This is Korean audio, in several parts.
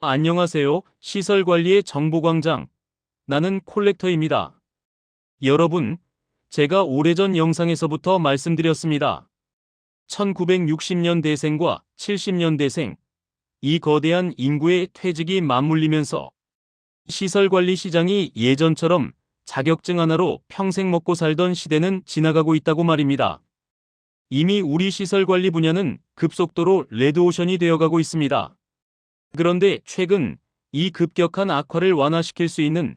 안녕하세요. 시설관리의 정보광장. 나는 콜렉터입니다. 여러분, 제가 오래전 영상에서부터 말씀드렸습니다. 1960년대생과 70년대생, 이 거대한 인구의 퇴직이 맞물리면서 시설관리 시장이 예전처럼 자격증 하나로 평생 먹고 살던 시대는 지나가고 있다고 말입니다. 이미 우리 시설관리 분야는 급속도로 레드오션이 되어가고 있습니다. 그런데 최근 이 급격한 악화를 완화시킬 수 있는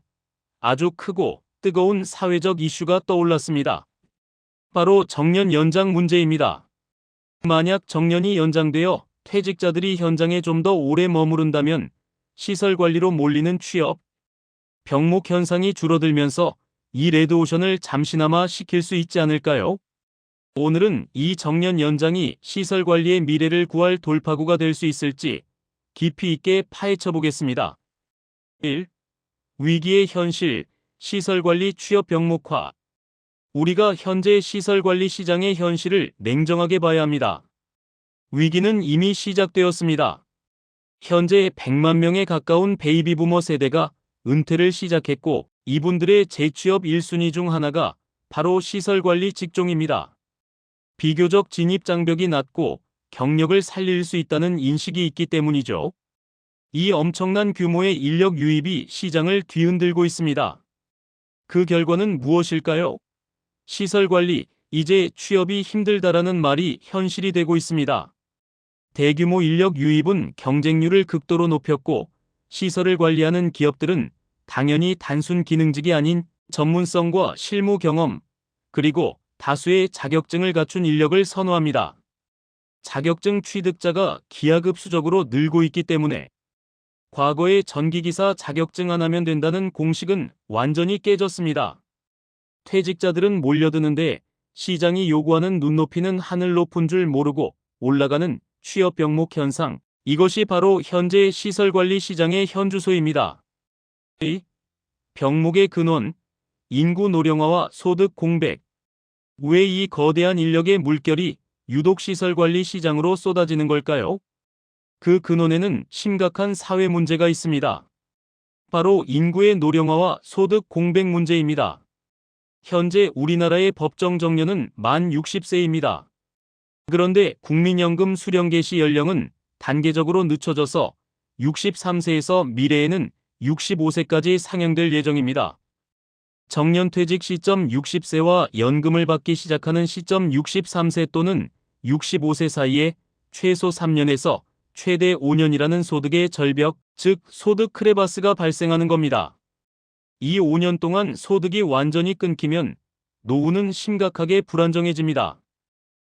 아주 크고 뜨거운 사회적 이슈가 떠올랐습니다. 바로 정년 연장 문제입니다. 만약 정년이 연장되어 퇴직자들이 현장에 좀 더 오래 머무른다면 시설 관리로 몰리는 취업, 병목 현상이 줄어들면서 이 레드오션을 잠시나마 식힐 수 있지 않을까요? 오늘은 이 정년 연장이 시설 관리의 미래를 구할 돌파구가 될 수 있을지 깊이 있게 파헤쳐 보겠습니다. 1. 위기의 현실, 시설관리 취업 병목화. 우리가 현재 시설관리 시장의 현실을 냉정하게 봐야 합니다. 위기는 이미 시작되었습니다. 현재 100만 명에 가까운 베이비 부머 세대가 은퇴를 시작했고 이분들의 재취업 1순위 중 하나가 바로 시설관리 직종입니다. 비교적 진입 장벽이 낮고 경력을 살릴 수 있다는 인식이 있기 때문이죠. 이 엄청난 규모의 인력 유입이 시장을 뒤흔들고 있습니다. 그 결과는 무엇일까요? 시설 관리, 이제 취업이 힘들다라는 말이 현실이 되고 있습니다. 대규모 인력 유입은 경쟁률을 극도로 높였고 시설을 관리하는 기업들은 당연히 단순 기능직이 아닌 전문성과 실무 경험, 그리고 다수의 자격증을 갖춘 인력을 선호합니다. 자격증 취득자가 기하급수적으로 늘고 있기 때문에 과거의 전기기사 자격증 하나면 된다는 공식은 완전히 깨졌습니다. 퇴직자들은 몰려드는데 시장이 요구하는 눈높이는 하늘 높은 줄 모르고 올라가는 취업 병목 현상. 이것이 바로 현재 시설관리 시장의 현주소입니다. 의 병목의 근원, 인구 노령화와 소득 공백. 왜 이 거대한 인력의 물결이 유독 시설관리 시장으로 쏟아지는 걸까요? 그 근원에는 심각한 사회 문제가 있습니다. 바로 인구의 노령화와 소득 공백 문제입니다. 현재 우리나라의 법정 정년은 만 60세입니다. 그런데 국민연금 수령 개시 연령은 단계적으로 늦춰져서 63세에서 미래에는 65세까지 상향될 예정입니다. 정년퇴직 시점 60세와 연금을 받기 시작하는 시점 63세 또는 65세 사이에 최소 3년에서 최대 5년이라는 소득의 절벽, 즉 소득 크레바스가 발생하는 겁니다. 이 5년 동안 소득이 완전히 끊기면 노후는 심각하게 불안정해집니다.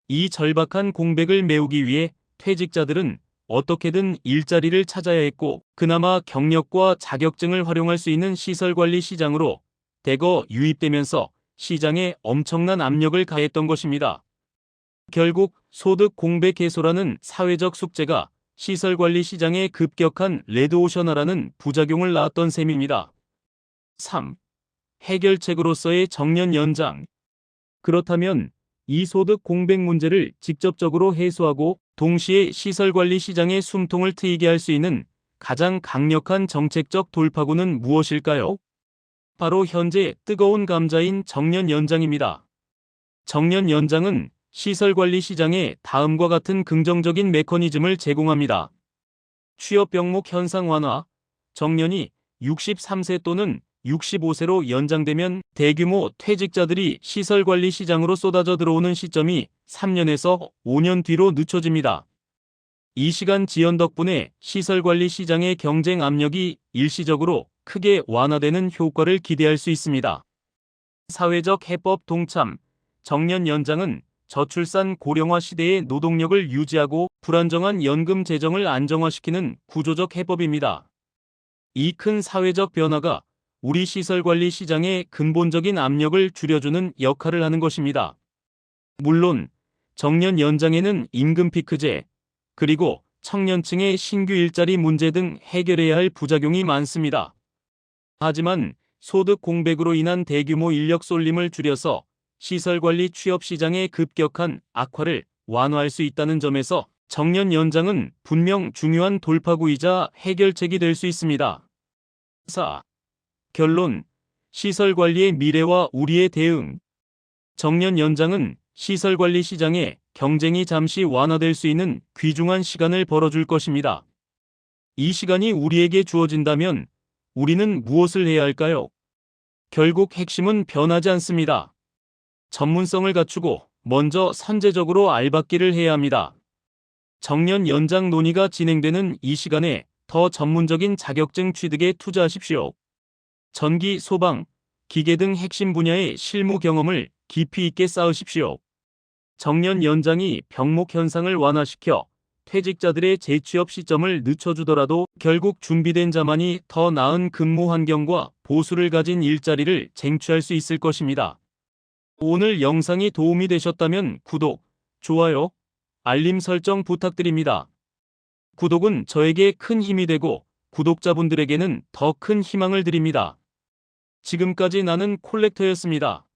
이 절박한 공백을 메우기 위해 퇴직자들은 어떻게든 일자리를 찾아야 했고 그나마 경력과 자격증을 활용할 수 있는 시설관리 시장으로 대거 유입되면서 시장에 엄청난 압력을 가했던 것입니다. 결국 소득 공백 해소라는 사회적 숙제가 시설관리 시장에 급격한 레드오션화라는 부작용을 낳았던 셈입니다. 3. 해결책으로서의 정년 연장. 그렇다면 이 소득 공백 문제를 직접적으로 해소하고 동시에 시설관리 시장의 숨통을 트이게 할 수 있는 가장 강력한 정책적 돌파구는 무엇일까요? 바로 현재 뜨거운 감자인 정년 연장입니다. 정년 연장은 시설관리 시장에 다음과 같은 긍정적인 메커니즘을 제공합니다. 취업 병목 현상 완화, 정년이 63세 또는 65세로 연장되면 대규모 퇴직자들이 시설관리 시장으로 쏟아져 들어오는 시점이 3년에서 5년 뒤로 늦춰집니다. 이 시간 지연 덕분에 시설관리 시장의 경쟁 압력이 일시적으로 크게 완화되는 효과를 기대할 수 있습니다. 사회적 해법 동참, 정년 연장은 저출산 고령화 시대의 노동력을 유지하고 불안정한 연금 재정을 안정화시키는 구조적 해법입니다. 이 큰 사회적 변화가 우리 시설관리 시장의 근본적인 압력을 줄여주는 역할을 하는 것입니다. 물론 정년 연장에는 임금 피크제, 그리고 청년층의 신규 일자리 문제 등 해결해야 할 부작용이 많습니다. 하지만 소득 공백으로 인한 대규모 인력 쏠림을 줄여서 시설관리 취업 시장의 급격한 악화를 완화할 수 있다는 점에서 정년 연장은 분명 중요한 돌파구이자 해결책이 될 수 있습니다. 4. 결론 시설 관리의 미래와 우리의 대응 정년 연장은 시설 관리 시장에 경쟁이 잠시 완화될 수 있는 귀중한 시간을 벌어줄 것입니다. 이 시간이 우리에게 주어진다면 우리는 무엇을 해야 할까요? 결국 핵심은 변하지 않습니다. 전문성을 갖추고 먼저 선제적으로 알박기를 해야 합니다. 정년 연장 논의가 진행되는 이 시간에 더 전문적인 자격증 취득에 투자하십시오. 전기, 소방, 기계 등 핵심 분야의 실무 경험을 깊이 있게 쌓으십시오. 정년 연장이 병목 현상을 완화시켜 퇴직자들의 재취업 시점을 늦춰주더라도 결국 준비된 자만이 더 나은 근무 환경과 보수를 가진 일자리를 쟁취할 수 있을 것입니다. 오늘 영상이 도움이 되셨다면 구독, 좋아요, 알림 설정 부탁드립니다. 구독은 저에게 큰 힘이 되고 구독자분들에게는 더 큰 희망을 드립니다. 지금까지 나는 콜렉터였습니다.